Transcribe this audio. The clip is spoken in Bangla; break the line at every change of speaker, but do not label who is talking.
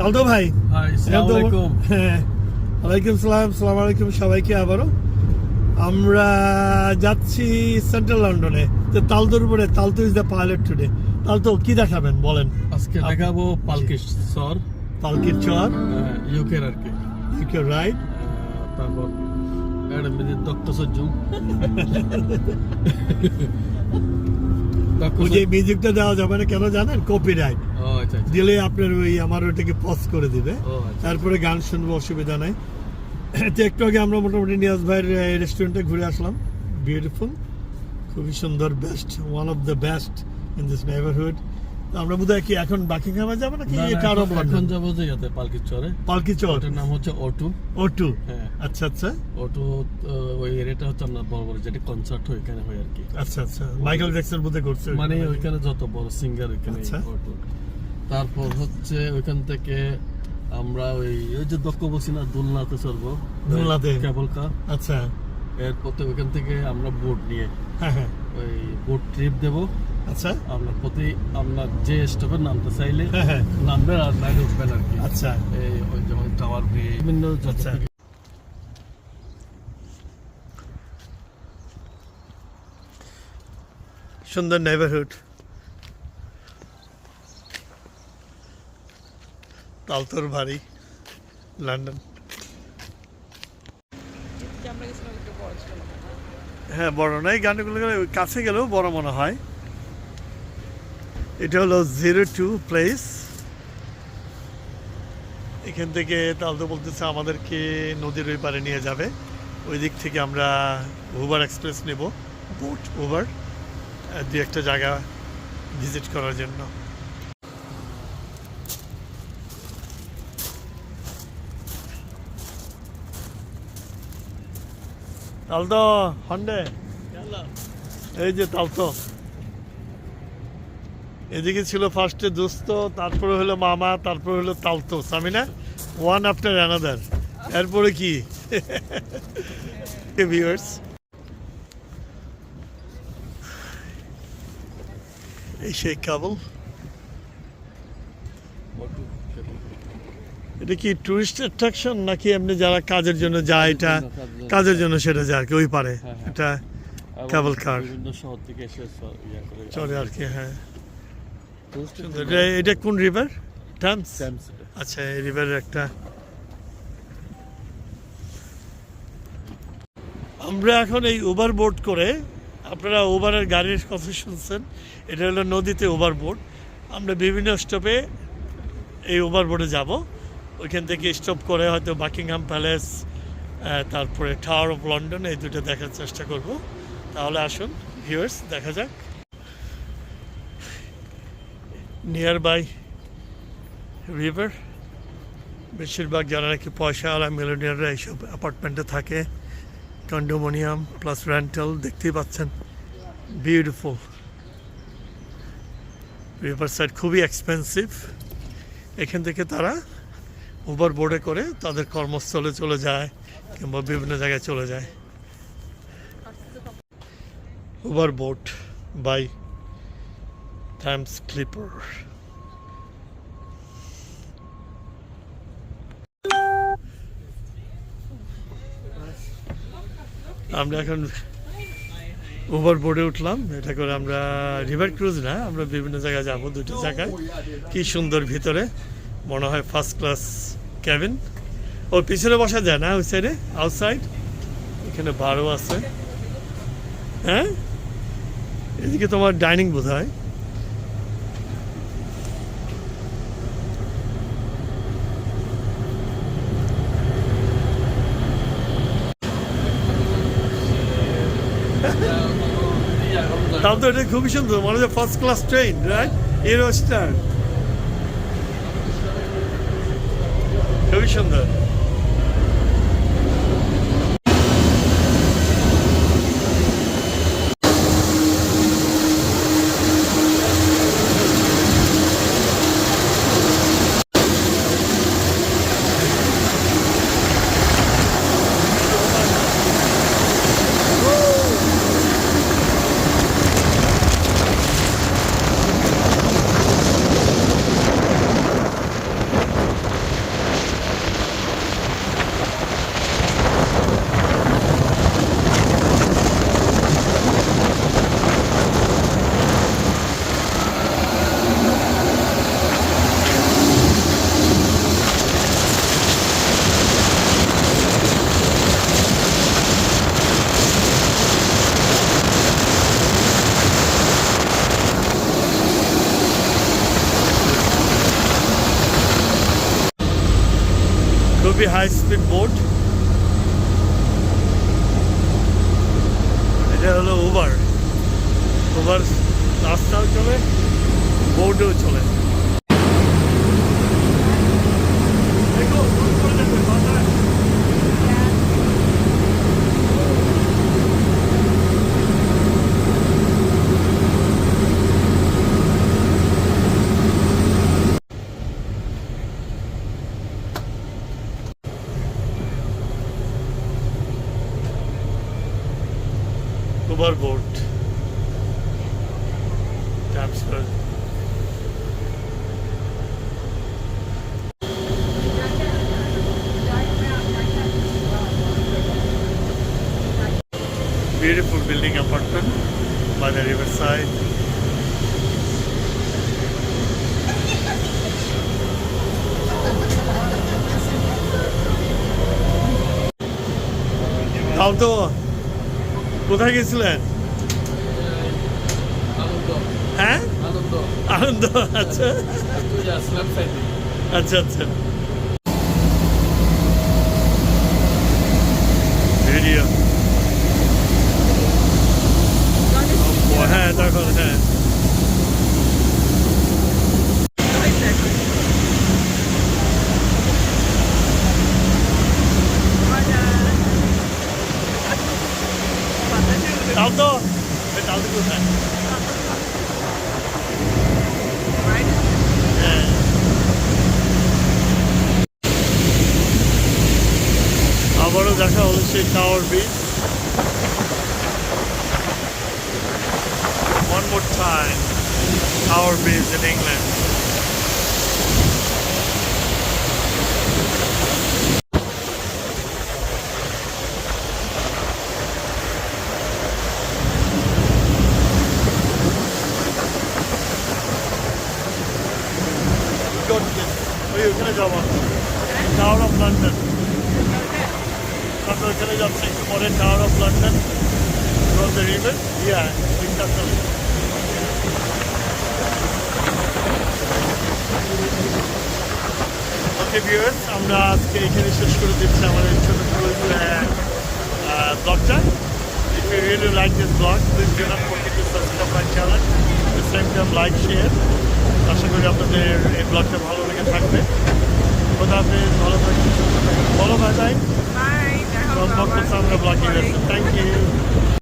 তালতো ভাই। হ্যাঁ ওয়ালাইকুম সালাম সালাম আলাইকুম সবাইকে আবারও। আমরা যাচ্ছি সেন্ট্রাল লন্ডনে তো তালতোর উপরে তালতো ইজ দ্য পাইলট টুডে তালতো কি দেখাবেন বলেন।
আজকে দেখাবো পালকিশ সর
পালকির চর।
ইউকের আর কি।
ইউকে রাইট
তারপর একটা মিনিট ডক্টর সজ্জু
ওই যে মিউজিকটা দেওয়া যাবে না কেন জানেন? কপিরাইট দিলে আপনার ওই আমার ওটাকে পজ করে দিবে।
আচ্ছা
তারপরে গান শুনব অসুবিধা নাই। তো একটু আগে আমরা মোটামুটি নিয়াজ ভাইয়ের রেস্টুরেন্টে ঘুরে আসলাম। বিউটিফুল খুবই সুন্দর best one of the best in this neighbourhood আমরা বোধহয় কি এখন বাকিংহামে যাব নাকি এটা আরও
এখন- এখন যাব যে ইয়াতে পালকির চরে
পালকি চর
ওটার নাম হচ্ছে অটু
ও টু
হ্যাঁ।
আচ্ছা আচ্ছা।
অটু ওই এরিয়াটা হচ্ছে আপনার বড় বড় যেটা কনসার্ট হয় ওইখানে হয় আর কি।
আচ্ছা আচ্ছা। মাইকেল জ্যাকসন বোধহয় করছে
মানে ওইখানে যত বড় সিঙ্গার ওইখানে
আচ্ছা।
অটু তারপর হচ্ছে ওইখান থেকে আমরা ওই ওই যে দক্ষ বসি না দোলনাতে চলবো
দোলনাতে?
কেবল কার
আচ্ছা।
এরপর তো ওইখান থেকে আমরা বোট নিয়ে
হ্যাঁ হ্যাঁ।
ওই বোট ট্রিপ দেব।
আচ্ছা।
আপনার প্রতি আপনার যে স্টপের নামতে চাইলে
হ্যাঁ হ্যাঁ।
নামবেন আর লাইনে উঠবেন আর কি।
আচ্ছা।
এই ওই যেমন টাওয়ার ব্রিজ বিভিন্ন
আচ্ছা। সুন্দর নেবারহুড তালতোর বাড়ি, লন্ডন।
একটু বড় না।
হ্যাঁ নয় গানগুলো কাছে গেলেও বড় মনে হয়। এটা হলো জিরো টু প্লেস। এখান থেকে তালতো বলতেছে আমাদেরকে নদীর ওই পারে নিয়ে যাবে। ওই দিক থেকে আমরা উবার এক্সপ্রেস নেব, বোট উবার দু একটা জায়গা ভিজিট করার জন্য। তালতো হন্ডে। এই যে তালতো এদিকে ছিল ফার্স্টে দোস্ত, তারপরে হলো মামা, তারপরে হলো তালতো সামিনা। ওয়ান আফটার অ্যানাদার এরপরে কি? এই শেখ কাবল। এটা কি টুরিস্ট অ্যাট্রাকশন নাকি এমনি যারা কাজের জন্য যায় এটা
কাজের জন্য।
সেটা যায় আর কি ওই পারে।
হ্যাঁ, হ্যাঁ।
এটা
আবার কার শহর থেকে এসে চ- করে
চলে আর কি হ্যাঁ। এটা কোন রিভার টামস আচ্ছা এই রিভারের একটা আমরা এখন এই ওভার বোট করে আপনারা ওভারের গাড়ির কথা শুনছেন এটা হলো নদীতে ওভার বোট আমরা বিভিন্ন স্টপে এই ওভার বোটে যাব। ওইখান থেকে স্টপ করে হয়তো বাকিংহাম প্যালেস তারপরে টাওয়ার অফ লন্ডন এই দুটো দেখার চেষ্টা করব। তাহলে আসুন ভিউয়ার্স দেখা যাক। নিয়ার বাই রিভার বেশিরভাগ যারা নাকি পয়সাওয়ালা মিলোনিয়াররা এইসব অ্যাপার্টমেন্টে থাকে কন্ডোমোনিয়াম প্লাস রেন্টাল দেখতেই পাচ্ছেন বিউটিফুল রিভার সাইড খুবই এক্সপেন্সিভ এখান থেকে তারা ওভার বোর্ডে করে তাদের কর্মস্থলে চলে যায় কিংবা বিভিন্ন জায়গায় চলে যায়। Over boat by Times clipper আমরা এখন ওভার বোর্ডে উঠলাম। এটা করে আমরা রিভার ক্রুজ না, আমরা বিভিন্ন জায়গায় যাব দুটো জায়গায়। কি সুন্দর ভিতরে। মনে হয় ফার্স্ট ক্লাস ক্যাবিন ওর পিছনে বসা যায় না, ওই সাইডে আউটসাইড এখানে বারও আছে। হ্যাঁ? এদিকে তোমার ডাইনিং বোধ হয় তাও তো এটা খুবই সুন্দর, মনে হচ্ছে first class train right arrow revision'dı. খুবই হাই স্পিড বোট এটা হলো উবার উবার রাস্তাও চলে বোর্ডেও চলে দেখো, ভুল করে দেখবে, মাথায়। Uber boat. Transfer. Beautiful building apartment by the riverside. তাও তো কোথায় গেছিলেন হ্যাঁ?
আনন্দ।
আচ্ছা। আচ্ছা আচ্ছা। ভিডিও হ্যাঁ তখন হ্যাঁ। তাও তো এ তাও our beat. One more time, our beat in England. We've got this. We're gonna go up. Tower of London. এখানে যাচ্ছে, একটু পরে tower of London from the river year আমরা আজকে এখানে শেষ করে দিচ্ছি আমাদের ছোটো ছোটো ব্লগটা if you really like this blog please subscribe like share আশা করি আপনাদের এই ব্লগটা ভালো লেগে থাকবে। কোথাও ভালো থাকবে ভালো
থাকায়
Thank you.